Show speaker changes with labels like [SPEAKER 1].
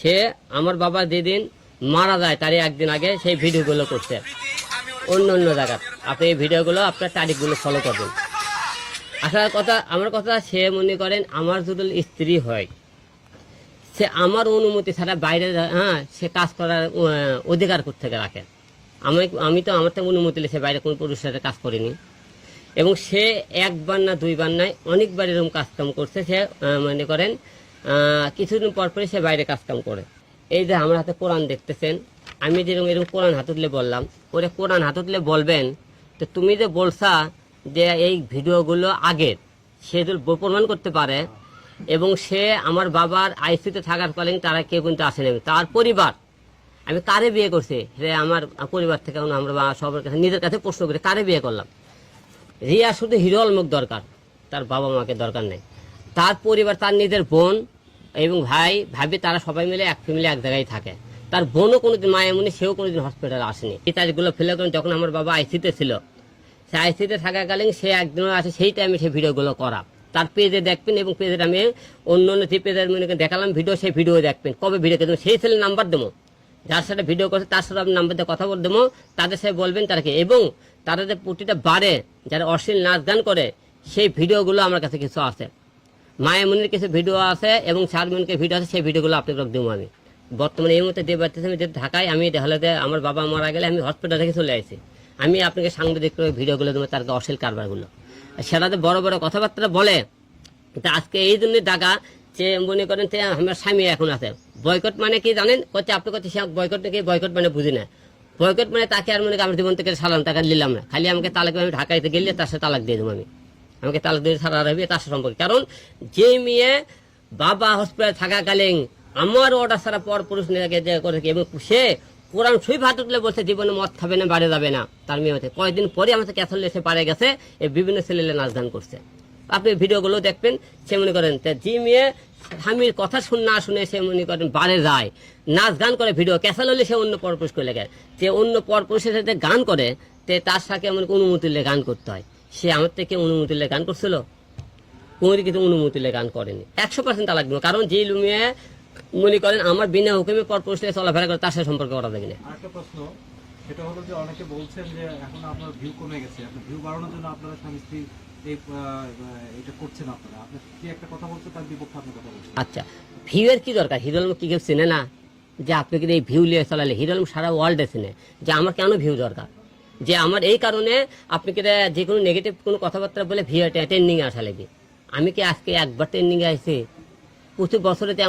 [SPEAKER 1] সে আমার বাবা যেদিন মারা যায় তার একদিন আগে সেই ভিডিওগুলো করছে। অন্য অন্য জায়গার আপনি এই ভিডিওগুলো আপনার তারিখগুলো ফলো করবেন। আসার কথা, আমার কথা, সে মনে করেন আমার যদি স্ত্রী হয়, সে আমার অনুমতি ছাড়া বাইরে হ্যাঁ সে কাজ করার অধিকার থেকে রাখে? আমি আমি তো আমার তো অনুমতি সে বাইরে কোনো পুরুষের সাথে কাজ করিনি। এবং সে একবার না দুইবার নয় অনেকবার এরকম কাজকাম করছে। সে মনে করেন কিছুদিন পর পরে সে বাইরে কাজকাম করে। এই যে আমার হাতে কোরআন দেখতেছেন, আমি যেরকম এরকম কোরআন হাতুতলে বললাম, ওরে কোরআন হাতুতলে বলবেন, তো তুমি যে বলছা যে এই ভিডিওগুলো আগের, সে যদি প্রমাণ করতে পারে, এবং সে আমার বাবার আইসিতে থাকার কালীন তারা কেউ কিন্তু আসেনি তার পরিবার, আমি কারে বিয়ে করছি? রে আমার পরিবার থেকে আমরা বা সবার কাছে, নিজের কাছে প্রশ্ন করে, কারে বিয়ে করলাম? রিয়া শুধু হিরো আলমুক দরকার, তার বাবা মাকে দরকার নেই। তার পরিবার, তার নিজের বোন এবং ভাই, ভাবি তারা সবাই মিলে এক ফ্যামিলি এক জায়গায় থাকে। তার বোনও কোনোদিন মায়েমনি সেও কোনোদিন হসপিটালে আসেনি। এই তারিখগুলো ফেলে করেন যখন আমার বাবা আইসিতে ছিল, সে আইসিতে থাকাকালীন সে একদিনও আছে সেই টাইমে সে ভিডিওগুলো করা। তার পেজে দেখবেন এবং পেজে আমি অন্য অন্য যে পেজের মনে দেখালাম ভিডিও সেই ভিডিও দেখবেন। কবে ভিডিও দেবেন সেই ছেলে নাম্বার দেবো। যার সাথে ভিডিও করছে, তার সাথে আপনি নাম্বার দিয়ে কথা বলে দেবো। তাদের সাথে বলবেন তারা কি এবং তারা যে প্রতিটা বারে যারা অশ্লীল নাচ গান করে, সেই ভিডিওগুলো আমার কাছে কিছু আছে। মায়ামনির কিছু ভিডিও আছে এবং শারমিনকে ভিডিও আছে, সেই ভিডিওগুলো আপনাদের দেবো আমি। বর্তমানে এই মুহূর্তে যে বাড়িতে আমি যে ঢাকায়, আমি হলে আমার বাবা মারা গেলে আমি হসপিটাল থেকে চলে আসি। আমি আপনাকে সাংবাদিক করে ভিডিওগুলো দেবো, তার অশ্লীল কারবারগুলো। সেটাতে বড় বড় কথাবার্তা বলে, তা আজকে এই জন্য ডাকা যে মনে করেন যে আমার স্বামী এখন আছে। বয়কট মানে কি জানেন? করছে আপনি করছে সে বয়কট নাকি, বয়কট মানে বুঝি না। বয়কট মানে তাকে আর মনে আমার জীবন থেকে সালাম টাকা নিলাম না। খালি আমাকে তালাক আমি ঢাকাইতে গেলে তার সাথে তালাক দিয়ে দেবো আমি। আমাকে তালাক দিয়ে সারা রাখবে তার সম্পর্কে। কারণ যে মেয়ে বাবা হসপিটালে থাকাকালীন আমার অর্ডার ছাড়া পর পুরুষ যে করে এবং সে কোরআন সুই ভাত উঠলে বলছে, জীবনে মদ খাবে না, বাড়ি যাবে না। তার মেয়ে হতে কয়েকদিন পরে আমাদের ক্যাথল এসে পারে গেছে এই বিভিন্ন ছেলে নাচ গান করছে। আপনি ভিডিওগুলো দেখবেন, সে মনে করেন যে মেয়ে স্বামীর কথা শুন, না শুনে সে মনে করেন বারে যায়। নাচ গান করে ভিডিও ক্যাসাল হলে সে অন্য পরপুরুষ করে লেগে যে অন্য পরপুরুষের সাথে গান করে, তে তার সাথে এমন অনুমতি গান করতে হয়। সে আমার থেকে অনুমতি নিলে গান করছিল। কোনো কিন্তু অনুমতি নিলে গান করেনি। একশো পার্সেন্ট তালাক দিব কারণ যে মেয়ে মনে করেন আমার বিনা হুকুমে পরপুরুষ থেকে চলাফেরা করে তার সাথে সম্পর্ক করা যাবে না
[SPEAKER 2] আরেকটা প্রশ্ন সেটা হলো যে অনেকে বলছেন যে এখন আপনার ভিউ কমে গেছে। আপনার ভিউ বাড়ানোর জন্য আপনারা স্বামী স্ত্রী এটা করছেন আপনারা। আপনার কি একটা কথা বলছে তার বিপক্ষে আপনি কথা বলছেন?
[SPEAKER 1] আচ্ছা ভিউয়ের কি দরকার? হিরো আলম কি কেউ চেনে না? যে আপনি কিন্তু এই ভিউ নিয়ে চালালে হিরো আলম সারা ওয়ার্ল্ডে চেনে যে আমার কেন ভিউ দরকার? যে আমার এই কারণে আপনি কি যে কোনো নেগেটিভ কোনো কথাবার্তা বলে ভিউ ট্রেন্ডিংয়ে আসা লাগবে। আমি কি আজকে একবার ট্রেন্ডিংয়ে আসছি প্রচুর বছরে